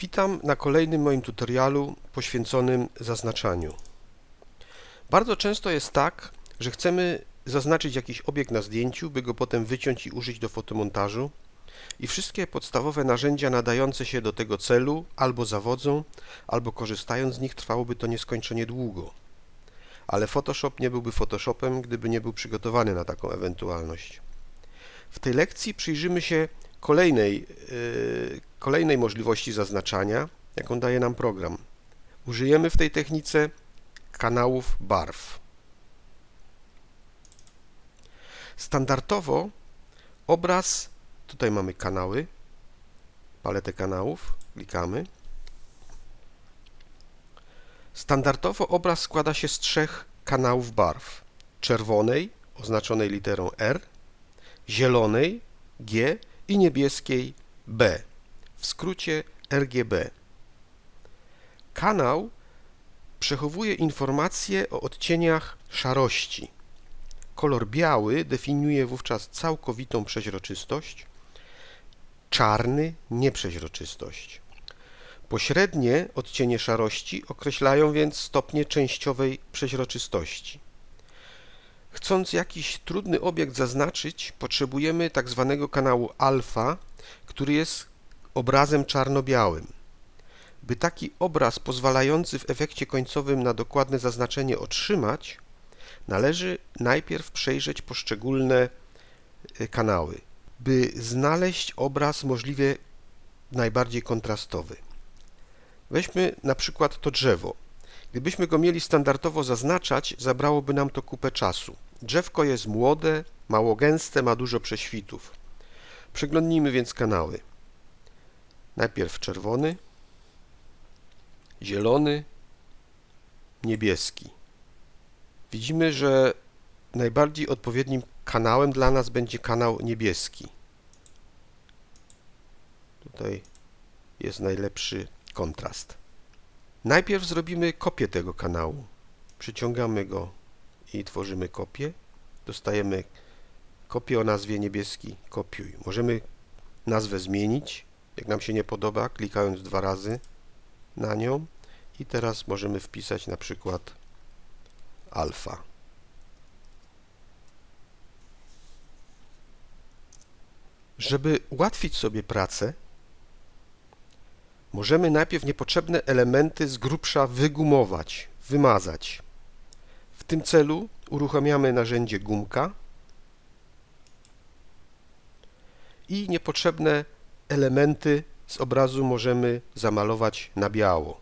Witam na kolejnym moim tutorialu poświęconym zaznaczaniu. Bardzo często jest tak, że chcemy zaznaczyć jakiś obiekt na zdjęciu, by go potem wyciąć i użyć do fotomontażu i wszystkie podstawowe narzędzia nadające się do tego celu albo zawodzą, albo korzystając z nich trwałoby to nieskończenie długo. Ale Photoshop nie byłby Photoshopem, gdyby nie był przygotowany na taką ewentualność. W tej lekcji przyjrzymy się kolejnej, yy, kolejnej możliwości zaznaczania, jaką daje nam program. Użyjemy w tej technice kanałów barw. Standardowo obraz, tutaj mamy kanały, paletę kanałów, klikamy. Standardowo obraz składa się z trzech kanałów barw. Czerwonej, oznaczonej literą R, zielonej G i niebieskiej B, w skrócie RGB. Kanał przechowuje informacje o odcieniach szarości. Kolor biały definiuje wówczas całkowitą przeźroczystość, czarny nieprzeźroczystość. Pośrednie odcienie szarości określają więc stopnie częściowej przeźroczystości. Chcąc jakiś trudny obiekt zaznaczyć, potrzebujemy tak zwanego kanału alfa, który jest obrazem czarno-białym. By taki obraz pozwalający w efekcie końcowym na dokładne zaznaczenie otrzymać, należy najpierw przejrzeć poszczególne e, kanały, by znaleźć obraz możliwie najbardziej kontrastowy. Weźmy na przykład to drzewo. Gdybyśmy go mieli standardowo zaznaczać, zabrałoby nam to kupę czasu. Drzewko jest młode, mało gęste, ma dużo prześwitów. Przeglądnijmy więc kanały. Najpierw czerwony, zielony, niebieski. Widzimy, że najbardziej odpowiednim kanałem dla nas będzie kanał niebieski. Tutaj jest najlepszy kontrast. Najpierw zrobimy kopię tego kanału. Przyciągamy go i tworzymy kopię. Dostajemy kopię o nazwie niebieski kopiuj. Możemy nazwę zmienić, jak nam się nie podoba, klikając dwa razy na nią i teraz możemy wpisać na przykład alfa. Żeby ułatwić sobie pracę, możemy najpierw niepotrzebne elementy z grubsza wygumować, wymazać. W tym celu uruchamiamy narzędzie gumka i niepotrzebne elementy z obrazu możemy zamalować na biało.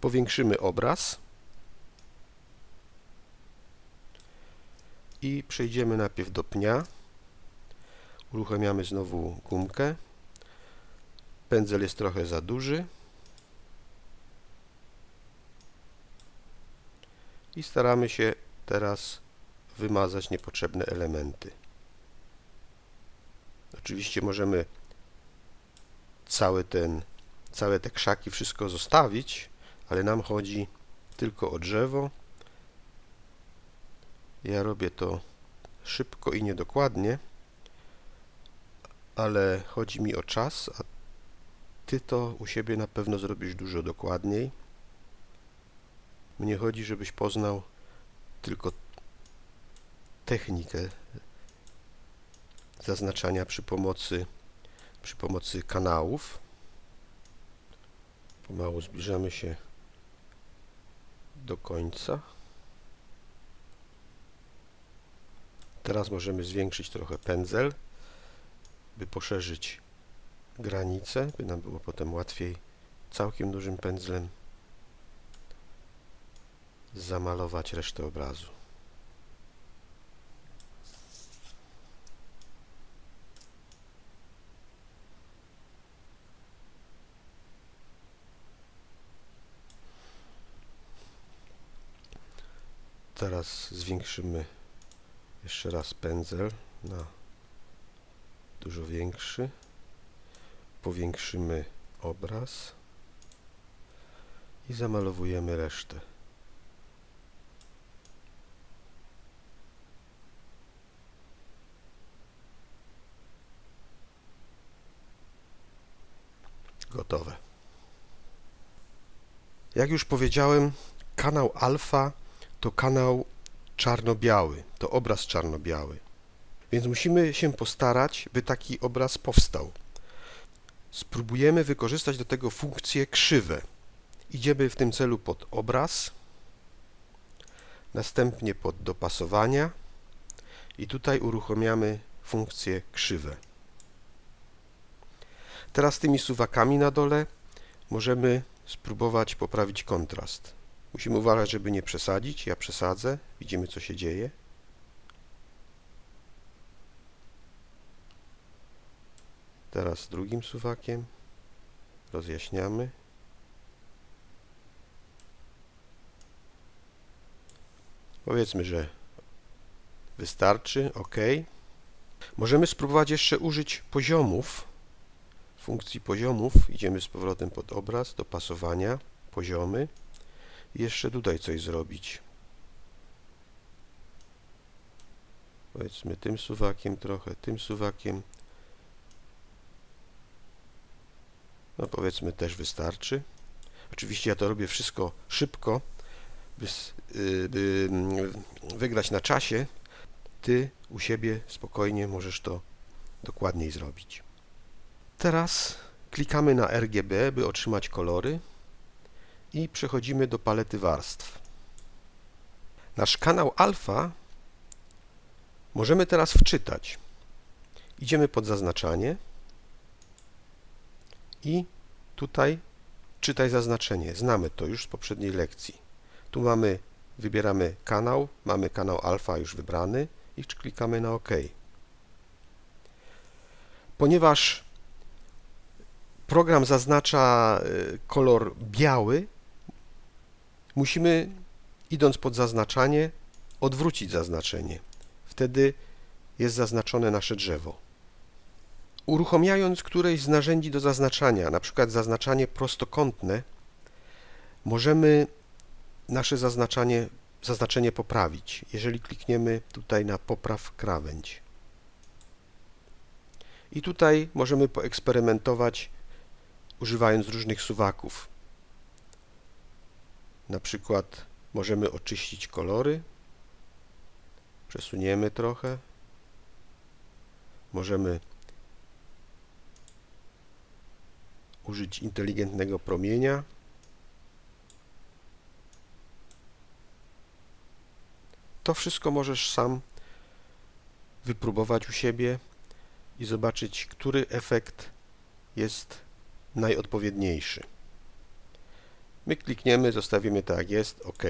Powiększymy obraz i przejdziemy najpierw do pnia. Uruchamiamy znowu gumkę. Pędzel jest trochę za duży. I staramy się teraz wymazać niepotrzebne elementy. Oczywiście możemy cały ten, całe te krzaki, wszystko zostawić, ale nam chodzi tylko o drzewo. Ja robię to szybko i niedokładnie, ale chodzi mi o czas, a Ty to u siebie na pewno zrobisz dużo dokładniej. Mnie chodzi, żebyś poznał tylko technikę zaznaczania przy pomocy, przy pomocy kanałów. Pomału zbliżamy się do końca. Teraz możemy zwiększyć trochę pędzel, by poszerzyć granice, by nam było potem łatwiej całkiem dużym pędzlem zamalować resztę obrazu. Teraz zwiększymy jeszcze raz pędzel na dużo większy. Powiększymy obraz i zamalowujemy resztę. Gotowe. Jak już powiedziałem, kanał Alfa to kanał czarno-biały, to obraz czarno-biały. Więc musimy się postarać, by taki obraz powstał. Spróbujemy wykorzystać do tego funkcje krzywe. Idziemy w tym celu pod obraz, następnie pod dopasowania i tutaj uruchamiamy funkcje krzywe. Teraz tymi suwakami na dole możemy spróbować poprawić kontrast. Musimy uważać, żeby nie przesadzić. Ja przesadzę. Widzimy, co się dzieje. Teraz drugim suwakiem rozjaśniamy. Powiedzmy, że wystarczy. OK. Możemy spróbować jeszcze użyć poziomów. Funkcji poziomów idziemy z powrotem pod obraz, dopasowania, poziomy. Jeszcze tutaj coś zrobić. Powiedzmy tym suwakiem trochę, tym suwakiem. No powiedzmy też wystarczy. Oczywiście ja to robię wszystko szybko, by, y, by mm, wygrać na czasie. Ty u siebie spokojnie możesz to dokładniej zrobić. Teraz klikamy na RGB, by otrzymać kolory i przechodzimy do palety warstw. Nasz kanał alfa możemy teraz wczytać. Idziemy pod zaznaczanie i tutaj czytaj zaznaczenie. Znamy to już z poprzedniej lekcji. Tu mamy, wybieramy kanał, mamy kanał alfa już wybrany i klikamy na OK. Ponieważ program zaznacza y, kolor biały, musimy, idąc pod zaznaczanie, odwrócić zaznaczenie. Wtedy jest zaznaczone nasze drzewo. Uruchamiając któreś z narzędzi do zaznaczania, np. zaznaczanie prostokątne, możemy nasze zaznaczanie, zaznaczenie poprawić, jeżeli klikniemy tutaj na popraw krawędź. I tutaj możemy poeksperymentować używając różnych suwaków. Na przykład możemy oczyścić kolory, przesuniemy trochę, możemy użyć inteligentnego promienia. To wszystko możesz sam wypróbować u siebie i zobaczyć, który efekt jest najodpowiedniejszy. My klikniemy, zostawimy tak jest, OK.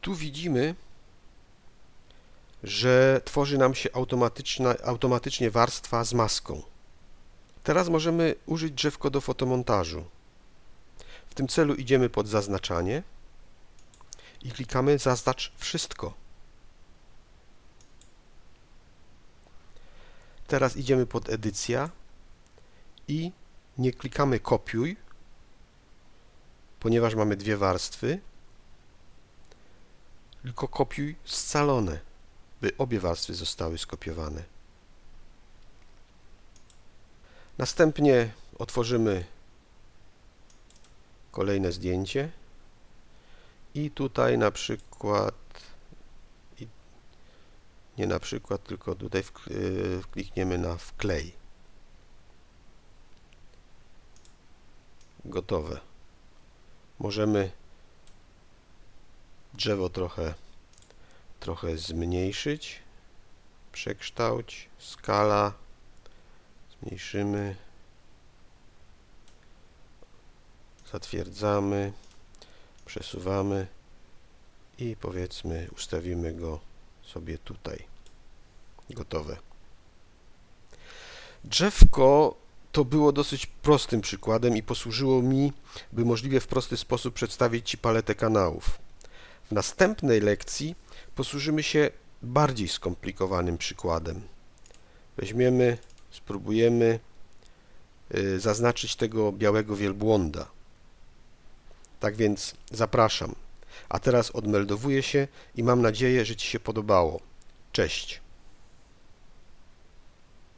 Tu widzimy, że tworzy nam się automatycznie warstwa z maską. Teraz możemy użyć drzewko do fotomontażu. W tym celu idziemy pod zaznaczanie i klikamy zaznacz wszystko. Teraz idziemy pod edycja i nie klikamy kopiuj, ponieważ mamy dwie warstwy, tylko kopiuj scalone, by obie warstwy zostały skopiowane. Następnie otworzymy kolejne zdjęcie i tutaj na przykład nie na przykład, tylko tutaj klikniemy na wklej. Gotowe. Możemy drzewo trochę, trochę zmniejszyć, przekształć, skala, zmniejszymy, zatwierdzamy, przesuwamy i powiedzmy ustawimy go sobie tutaj. Gotowe. Drzewko to było dosyć prostym przykładem i posłużyło mi, by możliwie w prosty sposób przedstawić Ci paletę kanałów. W następnej lekcji posłużymy się bardziej skomplikowanym przykładem. Weźmiemy, spróbujemy y, zaznaczyć tego białego wielbłąda. Tak więc zapraszam. A teraz odmeldowuję się i mam nadzieję, że Ci się podobało. Cześć.